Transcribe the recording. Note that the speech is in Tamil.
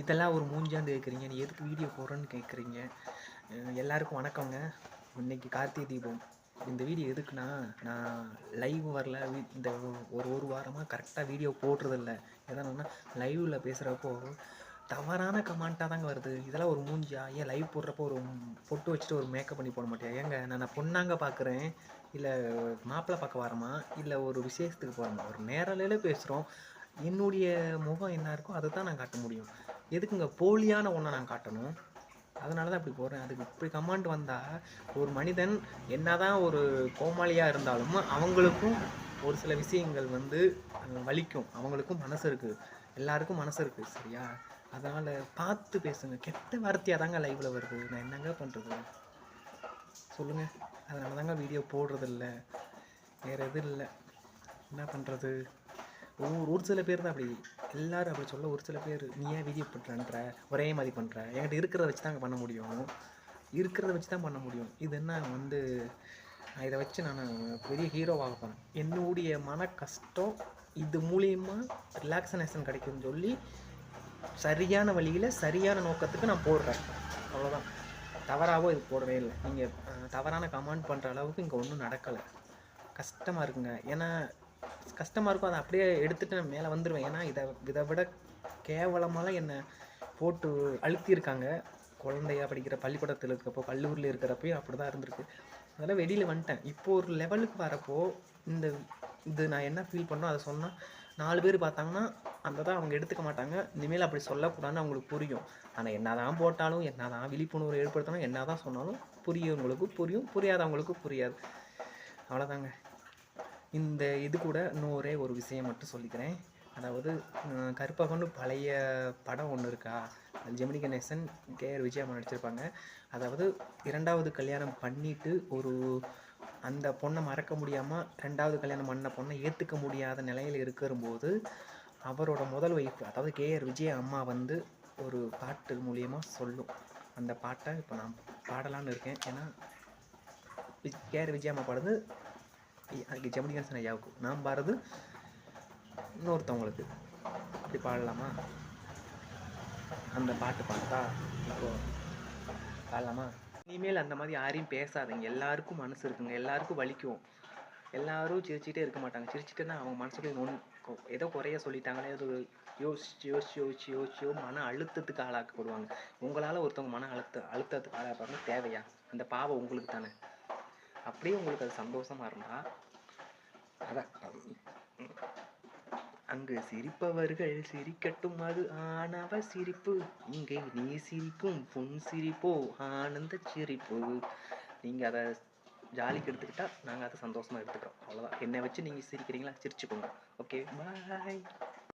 இதெல்லாம் ஒரு மூஞ்சாந்து கேட்குறீங்க நீ எதுக்கு வீடியோ போடுறேன்னு கேட்குறீங்க எல்லாருக்கும் வணக்கங்க இன்னைக்கு கார்த்திகை தீபம். இந்த வீடியோ எதுக்குன்னா நான் லைவ் வரல. வீ- இந்த ஒரு ஒரு வாரமாக கரெக்டாக வீடியோ போடுறதில்ல. எதனா லைவில் பேசுகிறப்போ தவறான கமெண்ட்டாக தாங்க வருது. இதெல்லாம் ஒரு மூஞ்சியா ஏன் லைவ் போடுறப்போ ஒரு பொட்டு வச்சுட்டு ஒரு மேக்கப் பண்ணி போட மாட்டியா? ஏங்க நான் பொண்ணாங்க பார்க்குறேன் இல்லை மாப்பிள்ளை பார்க்க வரமா? இல்லை ஒரு விசேஷத்துக்கு போகிறோமா ஒரு நேரலையில பேசுகிறோம் என்னுடைய முகம் என்ன இருக்கோ அதை தான் நான் காட்ட முடியும். எதுக்குங்க? போலியான ஒன்றை நான் காட்டணும். அதனால தான் இப்படி போடுறேன் அதுக்கு இப்படி கமாண்ட் வந்தால் ஒரு மனிதன் என்னதான் ஒரு கோமாளியாக இருந்தாலும் அவங்களுக்கும் ஒரு சில விஷயங்கள் வந்து வலிக்கும். அவங்களுக்கும் மனசு இருக்குது எல்லாருக்கும் மனசு இருக்குது சரியா? அதனால் பார்த்து பேசுங்க. கெட்ட வார்த்தையாக தாங்க லைவில் வருது. நான் என்னங்க பண்ணுறது சொல்லுங்கள் அதனால தாங்க வீடியோ போடுறதில்ல. வேறு எதுவும் இல்லை. என்ன பண்ணுறது ஒரு ஒரு சில பேர் தான் அப்படி. எல்லாரும் அப்படி சொல்ல ஒரு சில பேர் நீ ஏன் வீடியோ பண்ணுறன்ற ஒரே மாதிரி பண்ணுற என்கிட்ட இருக்கிறத வச்சு தான் பண்ண முடியும். இருக்கிறத வச்சு தான் பண்ண முடியும். இது என்ன வந்து நான் இதை வச்சு நான் பெரிய ஹீரோவாக போகிறேன் என்னுடைய மன கஷ்டம் இது மூலியமாக ரிலாக்ஸனேஷன் கிடைக்கும்னு சொல்லி சரியான வழியில் சரியான நோக்கத்துக்கு நான் போடுறேன். அவ்வளோதான் தவறாகவும் இது போடவே இல்லை. நீங்கள் தவறான கமெண்ட் பண்ணுற அளவுக்கு இங்கே ஒன்றும் நடக்கலை. கஷ்டமாக இருக்குங்க. ஏன்னா கஷ்டமாக இருக்கும். அதை அப்படியே எடுத்துட்டு நான் மேலே வந்துடுவேன் ஏன்னா இதை இதை விட கேவலமாலாம் என்னை போட்டு அழுத்தியிருக்காங்க. குழந்தையா படிக்கிற பள்ளிக்கூடத்தில் இருக்கிறப்போ கல்லூரியில் இருக்கிறப்பையும் அப்படி தான் இருந்திருக்கு. அதெல்லாம் வெளியில் வந்துட்டேன். இப்போ ஒரு லெவலுக்கு வரப்போ இந்த இது நான் என்ன ஃபீல் பண்ணோம் அதை சொன்னால் நாலு பேர் பார்த்தாங்கன்னா அந்த தான் அவங்க எடுத்துக்க மாட்டாங்க. இனிமேல் அப்படி சொல்லக்கூடாதுன்னு அவங்களுக்கு புரியும். ஆனால் என்ன தான் போட்டாலும் என்ன தான் விழிப்புணர்வு ஏற்படுத்தணும் என்ன தான் சொன்னாலும் புரியவங்களுக்கு புரியும். புரியாதவங்களுக்கு புரியாது. அவ்வளோதாங்க இந்த இது கூட இன்னும் ஒரே ஒரு விஷயம் மட்டும் சொல்லிக்கிறேன். அதாவது கருப்பகன்னு பழைய படம் ஒன்று இருக்கா? அது ஜெமினி கணேசன் கேஆர் விஜயம்மா நடிச்சிருப்பாங்க. அதாவது இரண்டாவது கல்யாணம் பண்ணிட்டு ஒரு அந்த பொண்ணை மறக்க முடியாமல் ரெண்டாவது கல்யாணம் பண்ண பொண்ணை ஏற்றுக்க முடியாத நிலையில் இருக்கிறபோது அவரோட முதல் ஒய்ஃப் அதாவது கே. ஆர். விஜய அம்மா வந்து ஒரு பாட்டு மூலியமாக சொல்லும். அந்த பாட்டை இப்போ நான் பாடலான்னு இருக்கேன். ஏன்னா கே. ஆர். விஜய் அம்மா பாடுது அதுக்கு ஜெமினி கணேசன் ஐயாவுக்கு நான் பாடுறது இன்னொருத்தவங்களுக்கு. அப்படி பாடலாமா? அந்த பாட்டு பார்த்தா இப்போ பாடலாமா? இனிமேல் அந்த மாதிரி யாரையும் பேசாதீங்க. எல்லாருக்கும் மனசு இருக்குங்க. எல்லாருக்கும் வலிக்கும். எல்லாரும் சிரிச்சுட்டே இருக்க மாட்டாங்க. சிரிச்சுட்டுன்னா அவங்க மனசுல ஒன்று ஏதோ குறைய சொல்லிட்டாங்களே ஏதோ யோசிச்சு யோசிச்சு யோசிச்சு யோசிச்சோ மன அழுத்தத்துக்கு ஆளாக்கப்படுவாங்க. உங்களால் ஒருத்தவங்க மன அழுத்த அழுத்தத்துக்கு ஆளாப்பாங்க தேவையா? அந்த பாவம் உங்களுக்கு தானே? அப்படியே உங்களுக்கு அது சந்தோஷமா இருந்தா அதான் அங்கு சிரிப்பவர்கள் சிரிக்கட்டும் அது ஆணவ சிரிப்பு. இங்கே நீ சிரிக்கும் புன் சிரிப்போ ஆனந்த சிரிப்பு. நீங்க அதை ஜாலிக்கு எடுத்துக்கிட்டா நாங்க அதை சந்தோஷமா எடுத்துக்கிறோம். அவ்வளவுதான். என்னை வச்சு நீங்க சிரிக்கிறீங்களா? சிரிச்சுக்கோங்க. Okay bye